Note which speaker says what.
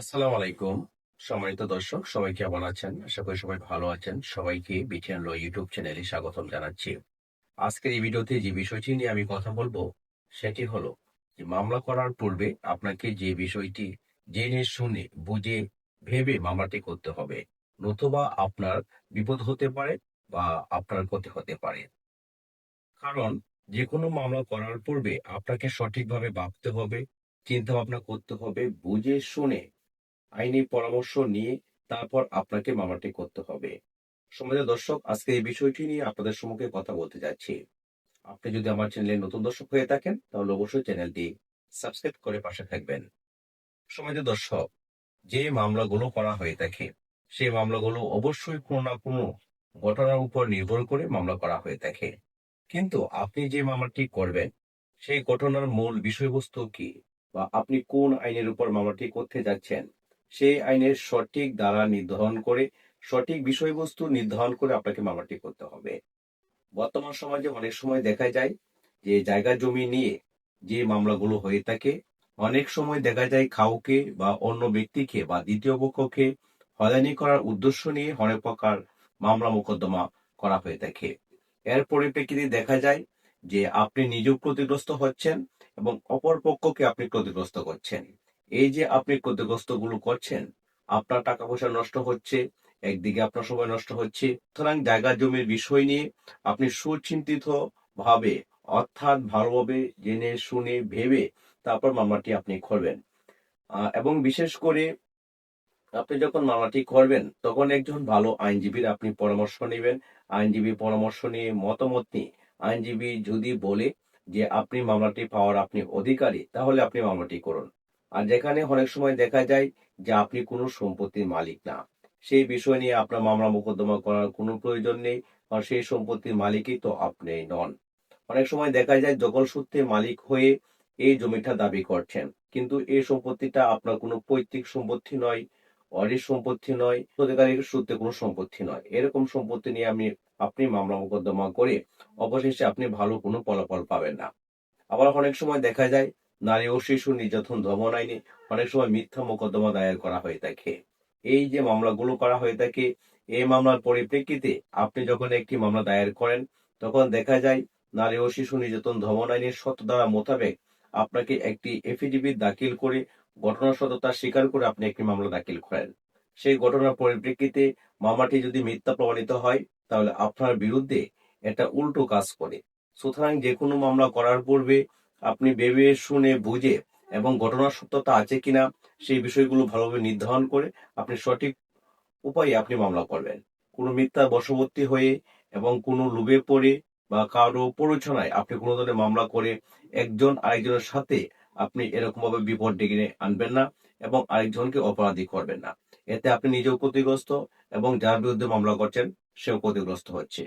Speaker 1: আসসালামু আলাইকুম। সম্মানিত দর্শক, সবাই কেমন আছেন? আশা করি সবাই ভালো আছেন। সবাইকে বিটিএন লো ইউটিউব চ্যানেলে স্বাগতম জানাচ্ছি। আজকের এই ভিডিওতে যে বিষয়টি নিয়ে আমি কথা বলব, সেটি হলো যে মামলা করার পূর্বে আপনাকে যে বিষয়টি জেনে শুনে, বুঝে ভেবে মামলাটি করতে হবে, নতুবা আপনার বিপদ হতে পারে বা আপনার ক্ষতি হতে পারে। কারণ যে কোনো মামলা করার পূর্বে আপনাকে সঠিকভাবে ভাবতে হবে চিন্তা ভাবনা করতে হবে, বুঝে শুনে আইনি পরামর্শ নিয়ে তারপর আপনাকে মামলাটি করতে হবে। সমাজের দর্শক, আজকে এই বিষয়টি নিয়ে আপনাদের সম্মুখে কথা বলতে যাচ্ছি। আপনি যদি আমার চ্যানেলে নতুন দর্শক হয়ে থাকেন, তাহলে অবশ্যই চ্যানেলটি সাবস্ক্রাইব করে পাশে থাকবেন। সমাজের দর্শক, যে মামলাগুলো করা হয়ে থাকে, সেই মামলাগুলো অবশ্যই কোনো না কোনো ঘটনার উপর নির্ভর করে মামলা করা হয়ে থাকে। কিন্তু আপনি যে মামলাটি করবেন, সেই ঘটনার মূল বিষয়বস্তু কি? বা আপনি কোন আইনের উপর মামলাটি করতে যাচ্ছেন? সেই আইনের সঠিক দ্বারা নির্ধারণ করে, সঠিক বিষয়বস্তু নির্ধারণ করে আপনাকে মামলাটি করতে হবে। বর্তমান সমাজে অনেক সময় দেখা যায় যে জায়গা জমি নিয়ে যে মামলাগুলো হয়ে থাকে, অনেক সময় দেখা যায় কাউকে বা অন্য ব্যক্তিকে বা দ্বিতীয় পক্ষকে হয়রানি করার উদ্দেশ্য নিয়ে অনেক প্রকার মামলা মোকদ্দমা করা হয়ে থাকে। এর পরিপ্রেক্ষিতে দেখা যায় যে আপনি নিজেও ক্ষতিগ্রস্ত হচ্ছেন এবং অপর পক্ষকে আপনি ক্ষতিগ্রস্ত করছেন। এই যে আপনি ক্ষতিগ্রস্তগুলো করছেন, আপনার টাকা পয়সা নষ্ট হচ্ছে, একদিকে আপনার সময় নষ্ট হচ্ছে, সুতরাং জায়গা জমির বিষয় নিয়ে আপনি সুচিন্তিত ভাবে, অর্থাৎ ভালোভাবে জেনে শুনে ভেবে তারপর মামলাটি আপনি করবেন। এবং বিশেষ করে আপনি যখন মামলাটি করবেন, তখন একজন ভালো আইনজীবীর আপনি পরামর্শ নেবেন। আইনজীবী পরামর্শ নিয়ে মতামত নিয়ে আইনজীবী যদি বলে যে, আপনি মামলাটি পাওয়ার আপনি অধিকারী, তাহলে আপনি মামলাটি করুন। আর যেখানে অনেক সময় দেখা যায় যে আপনি কোনো সম্পত্তির মালিক না। সেই বিষয় নিয়ে আপনার মামলা মোকদ্দমা করার কোনো প্রয়োজন নেই আর সেই সম্পত্তির মালিকই তো আপনি নন। অনেক সময় দেখা যায় জগল সূত্রে মালিক হয়ে এই জমিটা দাবি করছেন, কিন্তু এই সম্পত্তিটা আপনার কোনো পৈতৃক সম্পত্তি নয়, অডিট সম্পত্তি নয়, অধিকারীর সূত্রে কোনো সম্পত্তি নয়। এরকম সম্পত্তি নিয়ে আমি, আপনি মামলা মোকদ্দমা করে অবশেষে আপনি ভালো কোনো ফলাফল পাবেন না। আবার অনেক সময় দেখা যায় নারী ও শিশু নির্যাতন দমন আইনে অনেক সময় মিথ্যা মোকদ্দমা দায়ের করা হয়ে থাকে। এই যে মামলাগুলো করা হয়ে থাকে, এই মামলার পরিপ্রেক্ষিতে আপনি যখন একটি মামলা দায়ের করেন, তখন দেখা যায় নারী ও শিশু নির্যাতন দমন আইনের সত্য ধারা মোতাবেক আপনাকে একটি এফিডেভিট দাখিল করে ঘটনার সততা স্বীকার করে আপনি একটি মামলা দাখিল করেন। সেই ঘটনার পরিপ্রেক্ষিতে মামলাটি যদি মিথ্যা প্রমাণিত হয়, তাহলে আপনার বিরুদ্ধে এটা উল্টো কাজ করে। সুতরাং যে কোনো মামলা করার পূর্বে আপনি ভেবে, শুনে, বুঝে এবং ঘটনার সত্যতা আছে কিনা সেই বিষয়গুলো ভালোভাবে নির্ধারণ করে আপনি সঠিক উপায়ে আপনি মামলা করবেন। কোনো মিথ্যা বশবর্তী হয়ে এবং কোনো লোভে পড়ে বা কারও প্ররোচনায় আপনি কোনো ধরনের মামলা করে একজন আরেকজনের সাথে আপনি এরকম ভাবে বিপদ ডেকে আনবেন না এবং আরেকজনকে অপরাধী করবেন না। এতে আপনি নিজেও ক্ষতিগ্রস্ত এবং যার বিরুদ্ধে মামলা করছেন, সেও ক্ষতিগ্রস্ত হচ্ছে।